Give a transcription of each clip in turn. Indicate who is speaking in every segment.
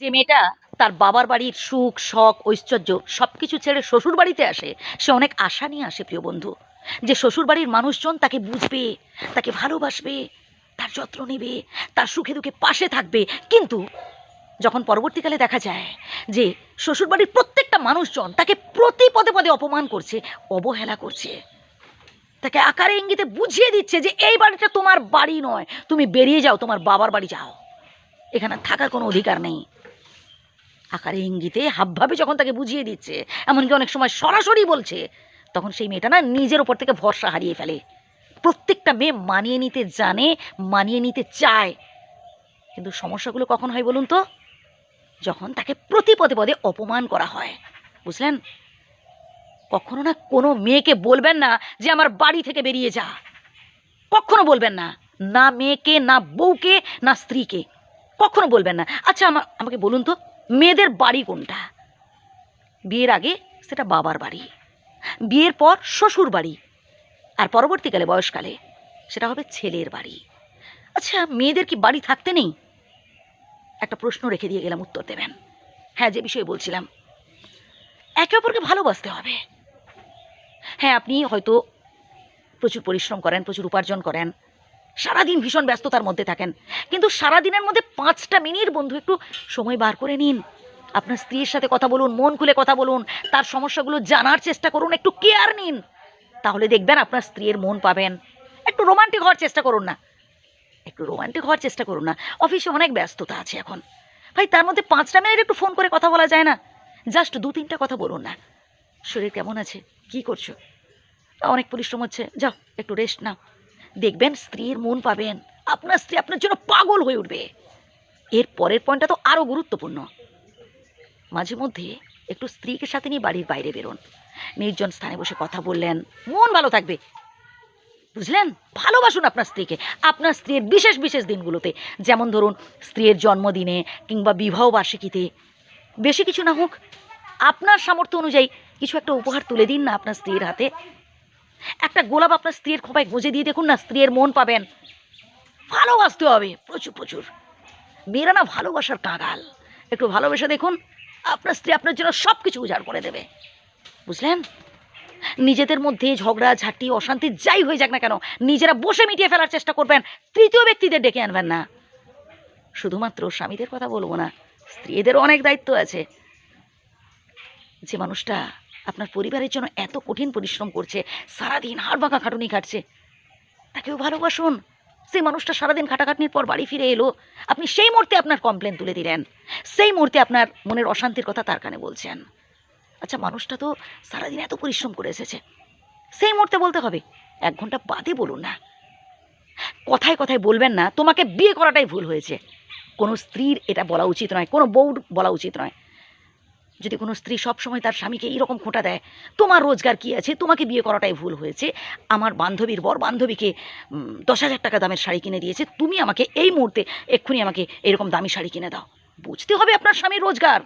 Speaker 1: যে মেয়েটা তার বাবার বাড়ির সুখ, শখ, ঐশ্বর্য সব কিছু ছেড়ে শ্বশুর বাড়িতে আসে, সে অনেক আশা নিয়ে আসে প্রিয় বন্ধু। যে শ্বশুর বাড়ির মানুষজন তাকে বুঝবে, তাকে ভালোবাসবে, তার যত্ন নেবে, তার সুখে দুঃখে পাশে থাকবে। কিন্তু যখন পরবর্তীকালে দেখা যায় যে শ্বশুরবাড়ির প্রত্যেকটা মানুষজন তাকে প্রতি পদে পদে অপমান করছে, অবহেলা করছে, তাকে আকারে ইঙ্গিতে বুঝিয়ে দিচ্ছে যে এই বাড়িটা তোমার বাড়ি নয়, তুমি বেরিয়ে যাও, তোমার বাবার বাড়ি যাও। এখানে থাকার কোনো অধিকার নেই। আকারে ইঙ্গিতে হাবভাবে যখন তাকে বুঝিয়ে দিচ্ছে, এমনকি অনেক সময় সরাসরি বলছে, তখন সেই মেয়েটা না নিজের ওপর থেকে ভরসা হারিয়ে ফেলে। প্রত্যেকটা মেয়ে মানিয়ে নিতে জানে, মানিয়ে নিতে চায়। কিন্তু সমস্যাগুলো কখন হয় বলুন তো? যখন তাকে প্রতি পদে পদে অপমান করা হয়। বুঝলেন? কখনো না কোনো মেয়েকে বলবেন না যে আমার বাড়ি থেকে বেরিয়ে যা। কখনো বলবেন না না মেয়েকে, না বউকে, না স্ত্রীকে। কখনো বলবেন না। আচ্ছা আমা, আমাকে বলুন তো মেয়েদের বাড়ি কোনটা? বিয়ের আগে সেটা বাবার বাড়ি। বিয়ের পর শ্বশুর বাড়ি। আর পরবর্তীকালে, বয়সকালে সেটা হবে ছেলের বাড়ি। আচ্ছা মেয়েদের কি বাড়ি থাকতে নেই? একটা প্রশ্ন রেখে দিয়ে গেলাম উত্তর দেবেন। হ্যাঁ যে বিষয়ে বলছিলাম। একে অপরকে ভালোবাসতে হবে। হ্যাঁ আপনি হয়তো প্রচুর পরিশ্রম করেন, প্রচুর উপার্জন করেন। সারাদিন ভীষণ ব্যস্ততার মধ্যে থাকেন। কিন্তু সারাদিনের মধ্যে পাঁচটা মিনিট, বন্ধু, একটু সময় বার করে নিন। আপনার স্ত্রীর সাথে কথা বলুন, মন খুলে কথা বলুন, তার সমস্যাগুলো জানার চেষ্টা করুন, একটু কেয়ার নিন। তাহলে দেখবেন আপনার স্ত্রীর মন পাবেন। একটু রোমান্টিক হওয়ার চেষ্টা করুন না। একটু রোমান্টিক হওয়ার চেষ্টা করুন না। অফিসে অনেক ব্যস্ততা আছে এখন। ভাই, তার মধ্যে পাঁচটা মিনিট একটু ফোন করে কথা বলা যায় না? জাস্ট দু, তিনটা কথা বলুন না। শরীর কেমন আছে? কি করছ? অনেক পরিশ্রম হচ্ছে। যাও, একটু রেস্ট নাও। দেখবেন স্ত্রীর মন পাবেন। আপনার স্ত্রী আপনার জন্য পাগল হয়ে উঠবে। এর পরের পয়েন্টটা তো আরও গুরুত্বপূর্ণ। মাঝে মধ্যে একটু স্ত্রীকে সাথে নিয়ে বাড়ির বাইরে বেরোন। নির্জন স্থানে বসে কথা বললেন। মন ভালো থাকবে। বুঝলেন? ভালোবাসুন আপনার স্ত্রীকে। আপনার স্ত্রীর বিশেষ বিশেষ দিনগুলোতে। যেমন ধরুন, স্ত্রীর জন্মদিনে কিংবা বিবাহ বার্ষিকীতে। বেশি কিছু না হোক, আপনার সামর্থ্য অনুযায়ী কিছু একটা উপহার তুলে দিন না আপনার স্ত্রীর হাতে। একটা গোলাপ আপনার স্ত্রীর খোপায় গুঁজে দিয়ে দেখুন না, স্ত্রীর মন পাবেন। ভালোবাসতে হবে, প্রচুর প্রচুর। মেয়েরা না ভালোবাসার কাঙাল একটু ভালোবেসে দেখুন, আপনার স্ত্রী আপনার জন্য সব কিছু উজাড় করে দেবে। বুঝলেন? নিজেদের মধ্যে ঝগড়া, ঝাঁটি, অশান্তি যাই হয়ে যাক না কেন, নিজেরা বসে মিটিয়ে ফেলার চেষ্টা করবেন, তৃতীয় ব্যক্তিদের ডেকে আনবেন না। শুধুমাত্র স্বামীদের কথা বলব না স্ত্রীদেরও অনেক দায়িত্ব আছে। যে মানুষটা আপনার পরিবারের জন্য এত কঠিন পরিশ্রম করছে, সারাদিন হাড় বাঁকা খাটুনি খাটছে। তাকেও ভালোবাসুন। সেই মানুষটা সারাদিন খাটাখাটনির পর বাড়ি ফিরে এলো। আপনি সেই মুহূর্তে আপনার কমপ্লেন তুলে দিলেন। সেই মুহূর্তে আপনার মনের অশান্তির কথা তার কানে বলছেন। আচ্ছা মানুষটা তো সারাদিন এত পরিশ্রম করে এসেছে। সেই মুহূর্তে বলতে হবে, এক ঘণ্টা বাদে বলুন না। কথায় কথায় বলবেন না, তোমাকে বিয়ে করাটাই ভুল হয়েছে। কোনো স্ত্রীর এটা বলা উচিত নয়, কোনো বউর বলা উচিত নয়। যদি কোনো স্ত্রী সবসময় তার স্বামীকে এইরকম খোঁটা দেয়, তোমার রোজগার কী আছে? তোমাকে বিয়ে করাটাই ভুল হয়েছে। আমার বান্ধবীর বর বান্ধবীকে দশ হাজার টাকা দামের শাড়ি কিনে দিয়েছে। তুমি আমাকে এই মুহূর্তে এক্ষুনি আমাকে এরকম দামি শাড়ি কিনে দাও। বুঝতে হবে আপনার স্বামীর রোজগার।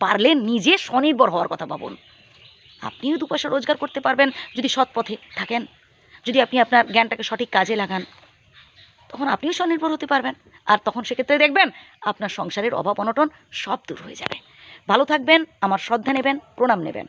Speaker 1: পারলে নিজে স্বনির্ভর হওয়ার কথা ভাবুন। আপনিও দু পয়সা রোজগার করতে পারবেন যদি সৎ পথে থাকেন। যদি আপনি আপনার জ্ঞানটাকে সঠিক কাজে লাগান, তখন আপনিও স্বনির্ভর হতে পারবেন। আর তখন সেক্ষেত্রে দেখবেন আপনার সংসারের অভাব অনটন সব দূর হয়ে যাবে। ভালো থাকবেন আমার শ্রদ্ধা নেবেন প্রণাম নেবেন।